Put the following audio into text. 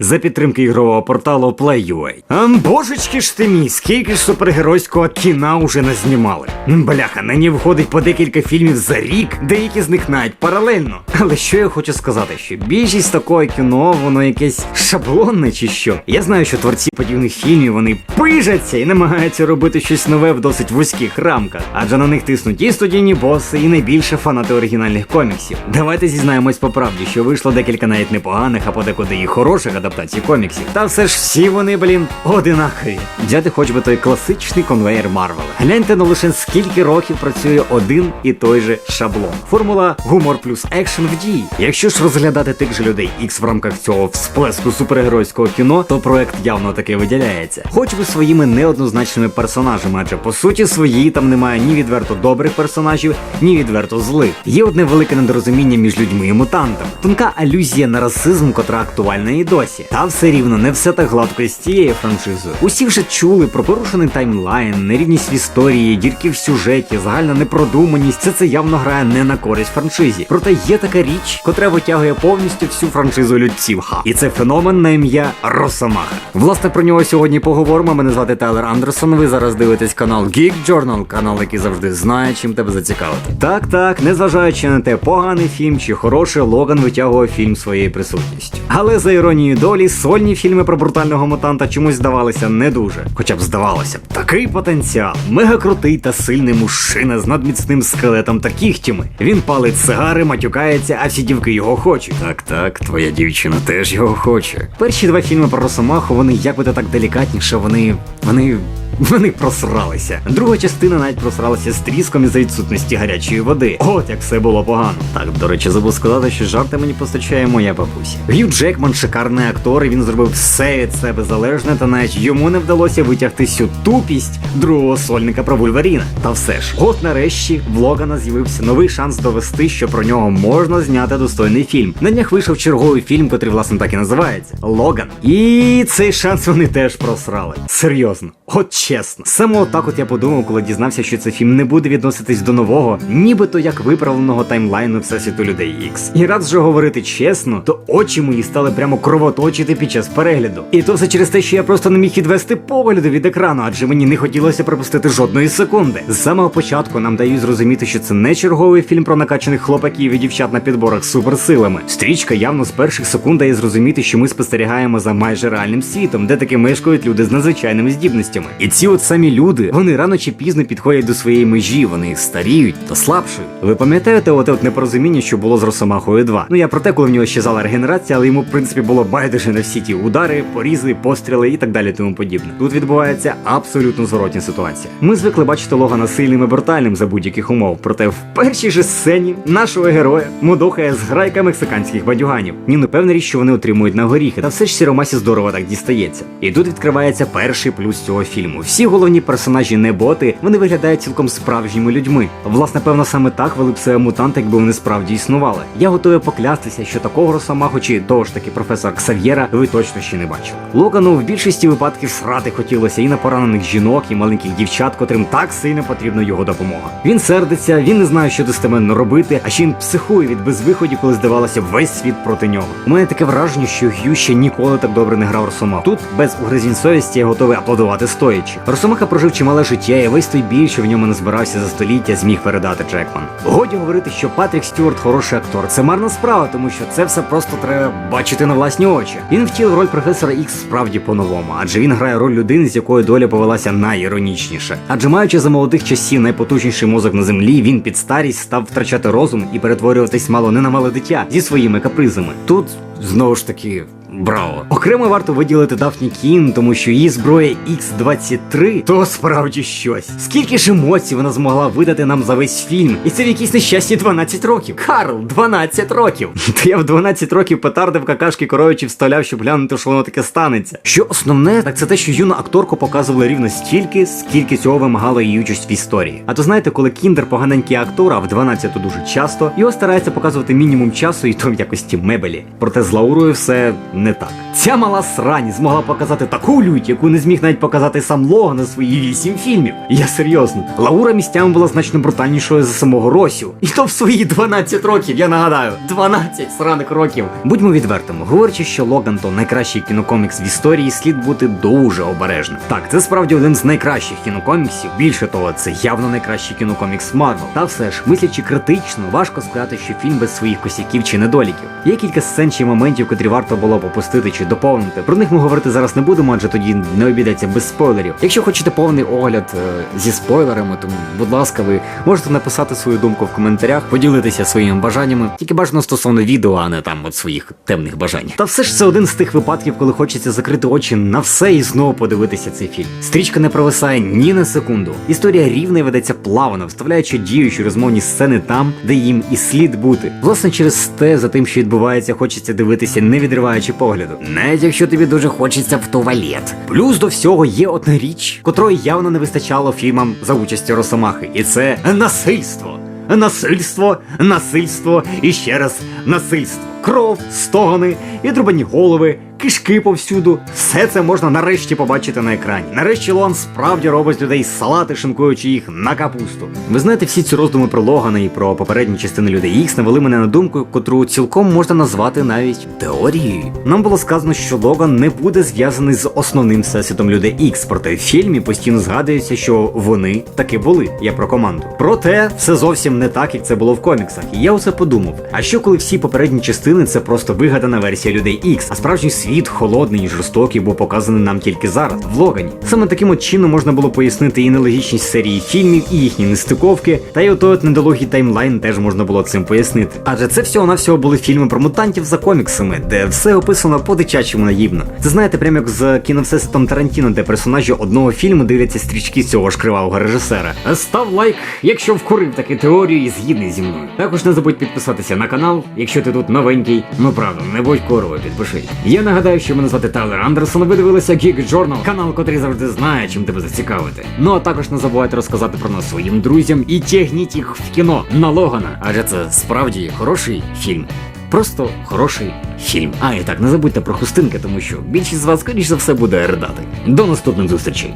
За підтримки ігрового порталу Play.ua. А божечки ж ти мій, скільки ж супергеройського кіна уже назнімали. знімали? Бляха, нині входить по декілька фільмів за рік, деякі з них навіть паралельно. Але що я хочу сказати, що більшість такого кіно, воно якесь шаблонне чи що. Я знаю, що творці подібних фільмів вони пижаться і намагаються робити щось нове в досить вузьких рамках, адже на них тиснуть і студійні боси, і найбільше фанати оригінальних коміксів. Давайте зізнаємось по правді, що вийшло декілька навіть непоганих, а подекуди і хороших адаптацій коміксів. Та все ж всі вони, блін, одинакові. Взяти хоч би той класичний конвейер Марвела. Гляньте на лише скільки років працює один і той же шаблон. Формула гумор плюс екшен в дії. Якщо ж розглядати тих же людей X в рамках цього всплеску супергеройського кіно, то проект явно таки виділяється. Хоч би своїми неоднозначними персонажами, адже по суті своїй там немає ні відверто добрих персонажів, ні відверто злих. Є одне велике недорозуміння між людьми і мутантами. Тонка алюзія на расизм, котра актуальна і досі. Та все рівно не все так гладко з цією франшизою. Усі вже чули про порушений таймлайн, нерівність в історії, дірки в сюжеті, загальна непродуманість. Все це явно грає не на користь франшизі. Проте є така річ, котра витягує повністю всю франшизу людців. Ха. І це феномен на ім'я Росомаха. Власне про нього сьогодні поговоримо. Мене звати Тайлер Андерсон. Ви зараз дивитесь канал Geek Journal, канал, який завжди знає, чим тебе зацікавити. Так, так, незважаючи на те, поганий фільм чи хороший, Логан витягував фільм своєю присутністю. Але за іронією долі, сольні фільми про брутального мутанта чомусь здавалися не дуже. Хоча б здавалося б, такий потенціал. Мега крутий та сильний мужчина з надміцним скелетом та кігтями. Він палить сигари, матюкається, а всі дівки його хочуть. Так, так, твоя дівчина теж його хоче. Перші два фільми про Росомаху, вони як би так делікатніше, вони. Вони. Вони просралися. Друга частина навіть просралася з тріском із-за відсутності гарячої води. От як все було погано. Так, до речі, забув сказати, що жарти мені постачає моя бабуся. Гью Джекман шикарний актор, і він зробив все від себе залежне, та навіть йому не вдалося витягти всю тупість другого сольника про Вульваріна. Та все ж, от нарешті в Логана з'явився новий шанс довести, що про нього можна зняти достойний фільм. На днях вийшов черговий фільм, котрий власне так і називається Логан. І цей шанс вони теж просрали. Серйозно, от чесно. Саме отак от я подумав, коли дізнався, що цей фільм не буде відноситись до нового, нібито як виправленого таймлайну Всесвіту людей Ікс. І раз же говорити чесно, то очі мої стали прямо кровоточити під час перегляду. І то все через те, що я просто не міг відвести погляду від екрану, адже мені не хотілося пропустити жодної секунди. З самого початку нам дають зрозуміти, що це не черговий фільм про накачаних хлопаків і дівчат на підборах суперсилами. Стрічка явно з перших секунд дає зрозуміти, що ми спостерігаємо за майже реальним світом, де таки мешкають люди з надзвичайними здібностями. І ці от самі люди, вони рано чи пізно підходять до своєї межі, вони старіють та слабшують. Ви пам'ятаєте оте от непорозуміння, що було з Росомахою 2? Ну я про те, коли в нього щезала регенерація, але йому, в принципі, було байдуже на всі ті удари, порізи, постріли і так далі тому подібне. Тут відбувається абсолютно зворотня ситуація. Ми звикли бачити Логана сильним і брутальним за будь-яких умов. Проте в першій же сцені нашого героя мудохає зграйка мексиканських бадюганів. Ні, ну певна річ, що вони отримують на горіхи, та все ж сіромасі здорово так дістається. І тут відкривається перший плюс цього фільму. Всі головні персонажі не боти, вони виглядають цілком справжніми людьми. Власне, певно, саме так вели б себе мутанти, якби вони справді існували. Я готовий поклястися, що такого росомаху чи того ж таки професора Ксав'єра ви точно ще не бачили. Логану в більшості випадків срати хотілося і на поранених жінок, і маленьких дівчат, котрим так сильно потрібна його допомога. Він сердиться, він не знає, що достеменно робити, а ще він психує від безвиходів, коли здавалося весь світ проти нього. У мене таке враження, що Г'ю ще ніколи так добре не грав Росомаху. Тут без угризінь совісті я готовий аплодувати стоячи. Росомаха прожив чимале життя, і весь той біль, що в ньому назбирався за століття, зміг передати Джекман. Годі говорити, що Патрік Стюарт хороший актор. Це марна справа, тому що це все просто треба бачити на власні очі. Він втілив роль професора Ікс справді по-новому, адже він грає роль людини, з якою доля повелася найіронічніше. Адже маючи за молодих часів найпотужніший мозок на землі, він під старість став втрачати розум і перетворюватись мало не на мале дитя зі своїми капризами. Тут знову ж таки. Браво! Окремо варто виділити Дафні Кін, тому що її зброя X-23 то справді щось. Скільки ж емоцій вона змогла видати нам за весь фільм? І це в якісь нещасні 12 років. Карл, 12 років. Та я в 12 років петарди в какашки коровичі вставляв, щоб глянути, що воно таке станеться. Що основне, так це те, що юну акторку показували рівно стільки, скільки цього вимагала її участь в історії. А то знаєте, коли Кіндер поганенький актор, а в 12 дуже часто, його старається показувати мінімум часу і то в якості мебелі. Проте з Лаурою все не так. Ця мала срань змогла показати таку лють, яку не зміг навіть показати сам Логан на свої вісім фільмів. Я серйозно. Лаура місцями була значно брутальнішою за самого Росю. І то в свої 12 років, я нагадаю. 12 сраних років. Будьмо відвертими, говорячи, що Логан то найкращий кінокомікс в історії, слід бути дуже обережним. Так, це справді один з найкращих кінокоміксів. Більше того, це явно найкращий кінокомікс Марвел. Та все ж, мислячи критично, важко сказати, що фільм без своїх косяків чи недоліків. Є кілька сцен чи моментів, котрі варто було б опустити чи доповнити. Про них ми говорити зараз не будемо, адже тоді не обійдеться без спойлерів. Якщо хочете повний огляд е, зі спойлерами, то будь ласка, ви можете написати свою думку в коментарях, поділитися своїми бажаннями, тільки бажано стосовно відео, а не там от своїх темних бажань. Та все ж це один з тих випадків, коли хочеться закрити очі на все і знову подивитися цей фільм. Стрічка не провисає ні на секунду. Історія рівна ведеться плавно, вставляючи діючі розмовні сцени там, де їм і слід бути. Власне, через те, за тим, що відбувається, хочеться дивитися, не відриваючи погляду. Навіть якщо тобі дуже хочеться в туалет. Плюс до всього є одна річ, котрої явно не вистачало фільмам за участю Росомахи, і це насильство. Насильство, насильство і ще раз насильство. Кров, стогони, відрубані голови, кишки повсюду. Все це можна нарешті побачити на екрані. Нарешті Лоан справді робить людей салати, шинкуючи їх на капусту. Ви знаєте, всі ці роздуми про Логана і про попередні частини людей Ікс навели мене на думку, котру цілком можна назвати навіть теорією. Нам було сказано, що Логан не буде зв'язаний з основним всесвітом людей Ікс, проте в фільмі постійно згадується, що вони таки були. Я про команду. Проте все зовсім не так, як це було в коміксах. І я усе подумав. А що коли всі попередні частини це просто вигадана версія людей Ікс, а справжній світ холодний і жорстокий був показаний нам тільки зараз, в Логані. Саме таким от чином можна було пояснити і нелогічність серії фільмів, і їхні нестиковки, та й от недолугий таймлайн теж можна було цим пояснити. Адже це всього навсього були фільми про мутантів за коміксами, де все описано по-дичачому наївно. Це знаєте, прямо як з кіновсесвітом Тарантіно, де персонажі одного фільму дивляться стрічки цього ж кривавого режисера. Став лайк, якщо вкурив таку теорію і згідний зі мною. Також не забудь підписатися на канал, якщо ти тут новенький. Ну правда, не будь коровою, підпишись. Я нагадаю, що мене звати Тайлер Андерсон. Ви дивилися Geek Journal, канал, котрий завжди знає, чим тебе зацікавити. Ну а також не забувайте розказати про нас своїм друзям і тягніть їх в кіно на Логана, адже це справді хороший фільм. Просто хороший фільм. А і так, не забудьте про хустинки, тому що більшість з вас, скоріш за все, буде ридати. До наступних зустрічей.